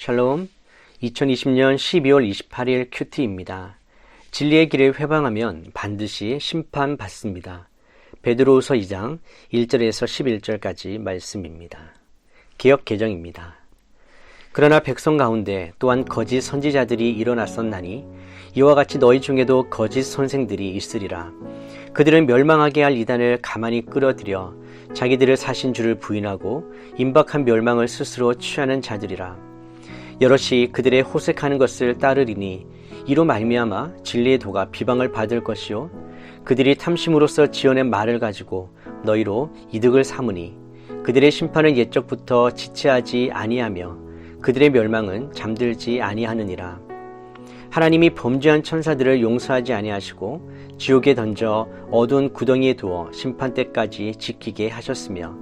샬롬 2020년 12월 28일 큐티입니다. 진리의 길을 회방하면 반드시 심판받습니다. 베드로후서 2장 1절에서 11절까지 말씀입니다. 기억 개정입니다. 그러나 백성 가운데 또한 거짓 선지자들이 일어났었나니 이와 같이 너희 중에도 거짓 선생들이 있으리라. 그들은 멸망하게 할 이단을 가만히 끌어들여 자기들을 사신 줄을 부인하고 임박한 멸망을 스스로 취하는 자들이라. 여럿이 그들의 호색하는 것을 따르리니 이로 말미암아 진리의 도가 비방을 받을 것이요 그들이 탐심으로써 지어낸 말을 가지고 너희로 이득을 삼으니 그들의 심판은 옛적부터 지체하지 아니하며 그들의 멸망은 잠들지 아니하느니라. 하나님이 범죄한 천사들을 용서하지 아니하시고 지옥에 던져 어두운 구덩이에 두어 심판 때까지 지키게 하셨으며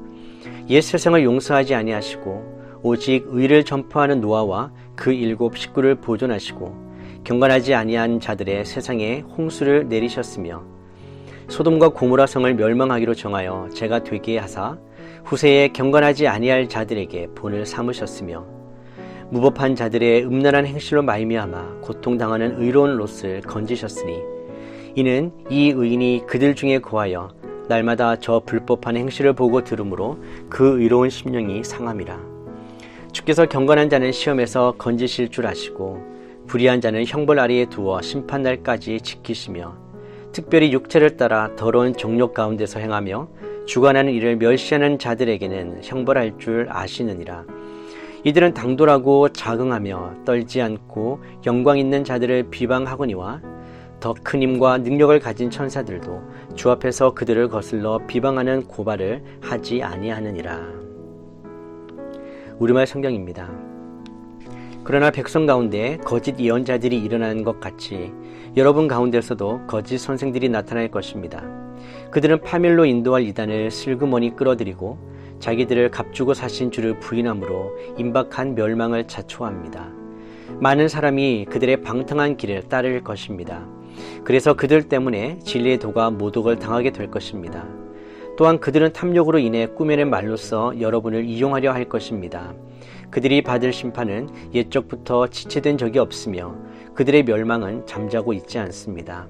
옛 세상을 용서하지 아니하시고 오직 의를 전파하는 노아와 그 일곱 식구를 보존하시고 경건하지 아니한 자들의 세상에 홍수를 내리셨으며 소돔과 고모라 성을 멸망하기로 정하여 제가 되게 하사 후세에 경건하지 아니할 자들에게 본을 삼으셨으며 무법한 자들의 음란한 행실로 말미암아 고통당하는 의로운 롯을 건지셨으니 이는 이 의인이 그들 중에 거하여 날마다 저 불법한 행실을 보고 들으므로 그 의로운 심령이 상함이라 주께서 경건한 자는 시험에서 건지실 줄 아시고 불의한 자는 형벌 아래에 두어 심판날까지 지키시며 특별히 육체를 따라 더러운 정욕 가운데서 행하며 주관하는 일을 멸시하는 자들에게는 형벌할 줄 아시느니라 이들은 당돌하고 자긍하며 떨지 않고 영광 있는 자들을 비방하거니와 더 큰 힘과 능력을 가진 천사들도 주 앞에서 그들을 거슬러 비방하는 고발을 하지 아니하느니라. 우리말 성경입니다. 그러나 백성 가운데 거짓 예언자들이 일어나는 것 같이 여러분 가운데서도 거짓 선생들이 나타날 것입니다. 그들은 파멸로 인도할 이단을 슬그머니 끌어들이고 자기들을 값주고 사신 주를 부인함으로 임박한 멸망을 자초합니다. 많은 사람이 그들의 방탕한 길을 따를 것입니다. 그래서 그들 때문에 진리의 도가 모독을 당하게 될 것입니다. 또한 그들은 탐욕으로 인해 꾸며낸 말로써 여러분을 이용하려 할 것입니다. 그들이 받을 심판은 옛적부터 지체된 적이 없으며 그들의 멸망은 잠자고 있지 않습니다.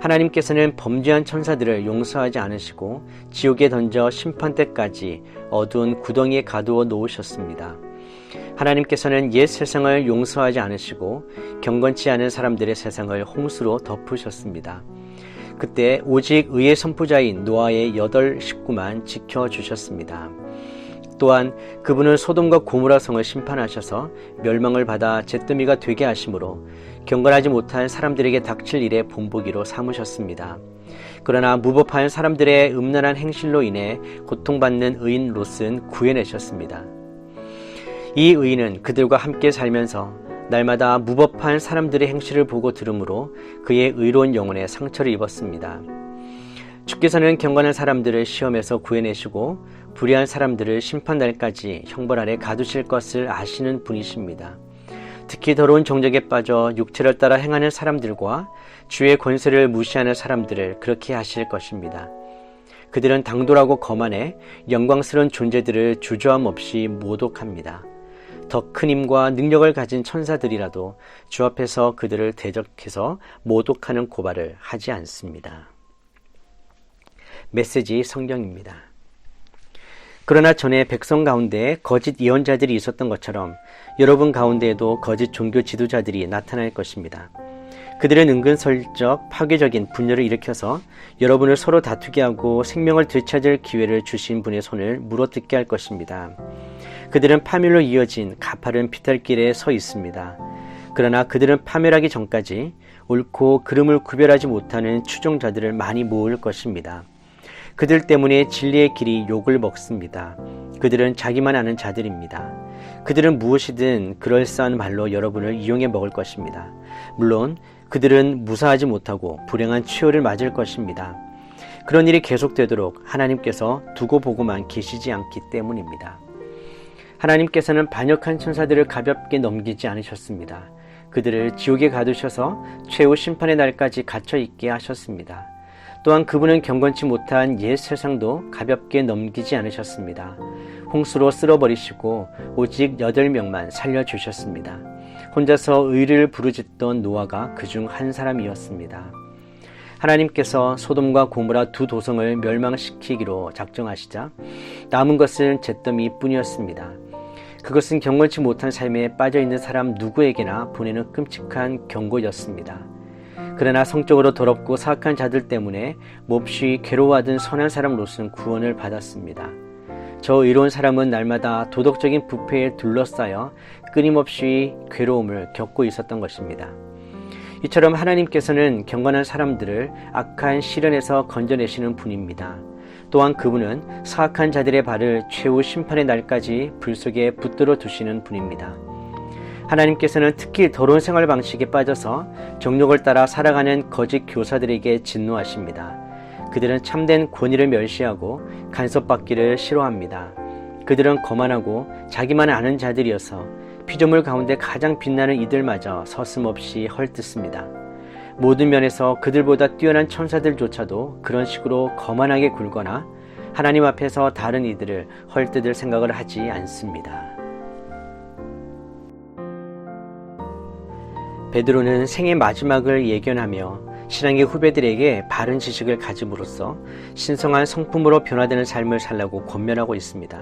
하나님께서는 범죄한 천사들을 용서하지 않으시고 지옥에 던져 심판 때까지 어두운 구덩이에 가두어 놓으셨습니다. 하나님께서는 옛 세상을 용서하지 않으시고 경건치 않은 사람들의 세상을 홍수로 덮으셨습니다. 그때 오직 의의 선포자인 노아의 여덟 식구만 지켜주셨습니다. 또한 그분은 소돔과 고무라 성을 심판하셔서 멸망을 받아 잿더미가 되게 하심으로 경건하지 못한 사람들에게 닥칠 일에 본보기로 삼으셨습니다. 그러나 무법한 사람들의 음란한 행실로 인해 고통받는 의인 롯은 구해내셨습니다. 이 의인은 그들과 함께 살면서 날마다 무법한 사람들의 행실을 보고 들으므로 그의 의로운 영혼에 상처를 입었습니다. 주께서는 경건한 사람들을 시험에서 구해내시고 불의한 사람들을 심판날까지 형벌 아래 가두실 것을 아시는 분이십니다. 특히 더러운 정적에 빠져 육체를 따라 행하는 사람들과 주의 권세를 무시하는 사람들을 그렇게 하실 것입니다. 그들은 당돌하고 거만해 영광스러운 존재들을 주저함 없이 모독합니다. 더 큰 힘과 능력을 가진 천사들이라도 주 앞에서 그들을 대적해서 모독하는 고발을 하지 않습니다. 메시지 성경입니다. 그러나 전에 백성 가운데 거짓 예언자들이 있었던 것처럼 여러분 가운데에도 거짓 종교 지도자들이 나타날 것입니다. 그들은 은근슬쩍 파괴적인 분열을 일으켜서 여러분을 서로 다투게 하고 생명을 되찾을 기회를 주신 분의 손을 물어뜯게 할 것입니다. 그들은 파멸로 이어진 가파른 피탈길에 서 있습니다. 그러나 그들은 파멸하기 전까지 옳고 그름을 구별하지 못하는 추종자들을 많이 모을 것입니다. 그들 때문에 진리의 길이 욕을 먹습니다. 그들은 자기만 아는 자들입니다. 그들은 무엇이든 그럴싸한 말로 여러분을 이용해 먹을 것입니다. 물론 그들은 무사하지 못하고 불행한 치유를 맞을 것입니다. 그런 일이 계속되도록 하나님께서 두고 보고만 계시지 않기 때문입니다. 하나님께서는 반역한 천사들을 가볍게 넘기지 않으셨습니다. 그들을 지옥에 가두셔서 최후 심판의 날까지 갇혀 있게 하셨습니다. 또한 그분은 경건치 못한 옛 세상도 가볍게 넘기지 않으셨습니다. 홍수로 쓸어버리시고 오직 여덟 명만 살려주셨습니다. 혼자서 의를 부르짖던 노아가 그 중 한 사람이었습니다. 하나님께서 소돔과 고무라 두 도성을 멸망시키기로 작정하시자 남은 것은 잿더미 뿐이었습니다. 그것은 경건치 못한 삶에 빠져 있는 사람 누구에게나 보내는 끔찍한 경고였습니다. 그러나 성적으로 더럽고 사악한 자들 때문에 몹시 괴로워하던 선한 사람 롯은 구원을 받았습니다. 저 의로운 사람은 날마다 도덕적인 부패에 둘러싸여 끊임없이 괴로움을 겪고 있었던 것입니다. 이처럼 하나님께서는 경건한 사람들을 악한 시련에서 건져내시는 분입니다. 또한 그분은 사악한 자들의 발을 최후 심판의 날까지 불 속에 붙들어 두시는 분입니다. 하나님께서는 특히 더러운 생활 방식에 빠져서 정욕을 따라 살아가는 거짓 교사들에게 진노하십니다. 그들은 참된 권위를 멸시하고 간섭받기를 싫어합니다. 그들은 거만하고 자기만 아는 자들이어서 피조물 가운데 가장 빛나는 이들마저 서슴없이 헐뜯습니다. 모든 면에서 그들보다 뛰어난 천사들조차도 그런 식으로 거만하게 굴거나 하나님 앞에서 다른 이들을 헐뜯을 생각을 하지 않습니다. 베드로는 생의 마지막을 예견하며 신앙의 후배들에게 바른 지식을 가짐으로써 신성한 성품으로 변화되는 삶을 살라고 권면하고 있습니다.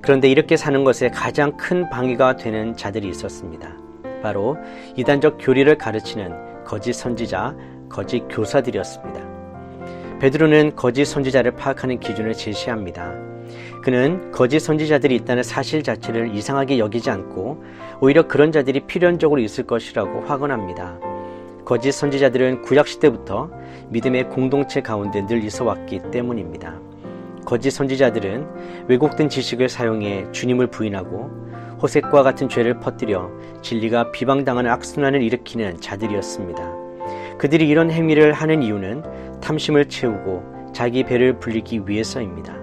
그런데 이렇게 사는 것에 가장 큰 방해가 되는 자들이 있었습니다. 바로 이단적 교리를 가르치는 거짓 선지자, 거짓 교사들이었습니다. 베드로는 거짓 선지자를 파악하는 기준을 제시합니다. 그는 거짓 선지자들이 있다는 사실 자체를 이상하게 여기지 않고 오히려 그런 자들이 필연적으로 있을 것이라고 확언합니다. 거짓 선지자들은 구약시대부터 믿음의 공동체 가운데 늘 있어 왔기 때문입니다. 거짓 선지자들은 왜곡된 지식을 사용해 주님을 부인하고 호색과 같은 죄를 퍼뜨려 진리가 비방당하는 악순환을 일으키는 자들이었습니다. 그들이 이런 행위를 하는 이유는 탐심을 채우고 자기 배를 불리기 위해서입니다.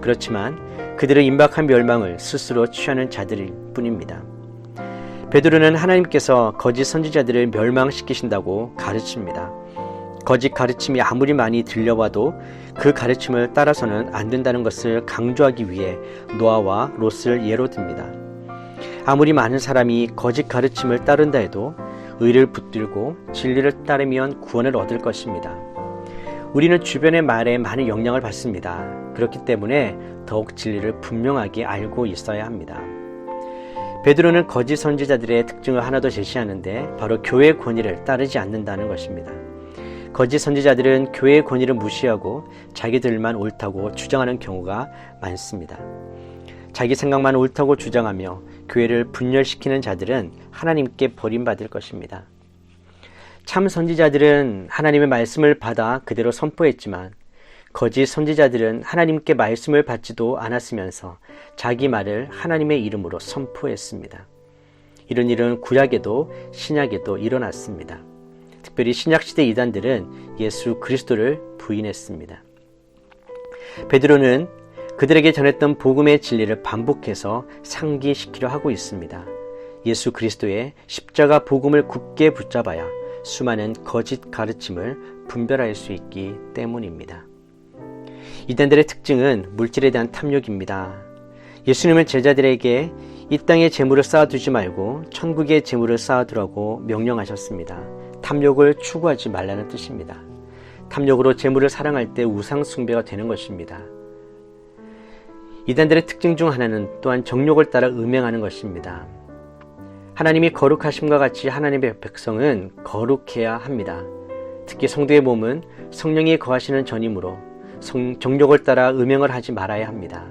그렇지만 그들의 임박한 멸망을 스스로 취하는 자들일 뿐입니다. 베드로는 하나님께서 거짓 선지자들을 멸망시키신다고 가르칩니다. 거짓 가르침이 아무리 많이 들려와도 그 가르침을 따라서는 안 된다는 것을 강조하기 위해 노아와 롯을 예로 듭니다. 아무리 많은 사람이 거짓 가르침을 따른다 해도 의를 붙들고 진리를 따르면 구원을 얻을 것입니다. 우리는 주변의 말에 많은 영향을 받습니다. 그렇기 때문에 더욱 진리를 분명하게 알고 있어야 합니다. 베드로는 거짓 선지자들의 특징을 하나 더 제시하는데 바로 교회 권위를 따르지 않는다는 것입니다. 거짓 선지자들은 교회의 권위를 무시하고 자기들만 옳다고 주장하는 경우가 많습니다. 자기 생각만 옳다고 주장하며 교회를 분열시키는 자들은 하나님께 버림받을 것입니다. 참 선지자들은 하나님의 말씀을 받아 그대로 선포했지만 거짓 선지자들은 하나님께 말씀을 받지도 않았으면서 자기 말을 하나님의 이름으로 선포했습니다. 이런 일은 구약에도 신약에도 일어났습니다. 특별히 신약시대 이단들은 예수 그리스도를 부인했습니다. 베드로는 그들에게 전했던 복음의 진리를 반복해서 상기시키려 하고 있습니다. 예수 그리스도의 십자가 복음을 굳게 붙잡아야 수많은 거짓 가르침을 분별할 수 있기 때문입니다. 이단들의 특징은 물질에 대한 탐욕입니다. 예수님은 제자들에게 이 땅에 재물을 쌓아두지 말고 천국의 재물을 쌓아두라고 명령하셨습니다. 탐욕을 추구하지 말라는 뜻입니다. 탐욕으로 재물을 사랑할 때 우상 숭배가 되는 것입니다. 이단들의 특징 중 하나는 또한 정욕을 따라 음행하는 것입니다. 하나님이 거룩하심과 같이 하나님의 백성은 거룩해야 합니다. 특히 성도의 몸은 성령이 거하시는 전이므로 정욕을 따라 음행을 하지 말아야 합니다.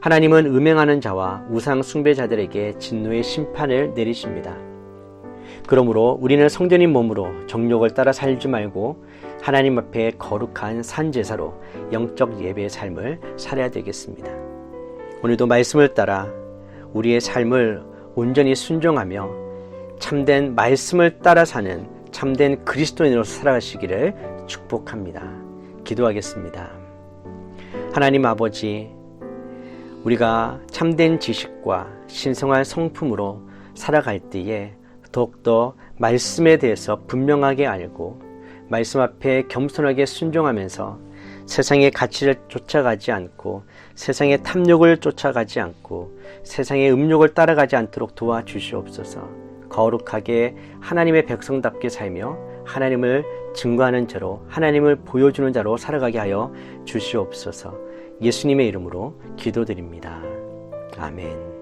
하나님은 음행하는 자와 우상 숭배자들에게 진노의 심판을 내리십니다. 그러므로 우리는 성전인 몸으로 정욕을 따라 살지 말고 하나님 앞에 거룩한 산제사로 영적 예배의 삶을 살아야 되겠습니다. 오늘도 말씀을 따라 우리의 삶을 온전히 순종하며 참된 말씀을 따라 사는 참된 그리스도인으로 살아가시기를 축복합니다. 기도하겠습니다. 하나님 아버지, 우리가 참된 지식과 신성한 성품으로 살아갈 때에 더욱더 말씀에 대해서 분명하게 알고 말씀 앞에 겸손하게 순종하면서 세상의 가치를 쫓아가지 않고 세상의 탐욕을 쫓아가지 않고 세상의 음욕을 따라가지 않도록 도와주시옵소서. 거룩하게 하나님의 백성답게 살며 하나님을 증거하는 자로 하나님을 보여주는 자로 살아가게 하여 주시옵소서. 예수님의 이름으로 기도드립니다. 아멘.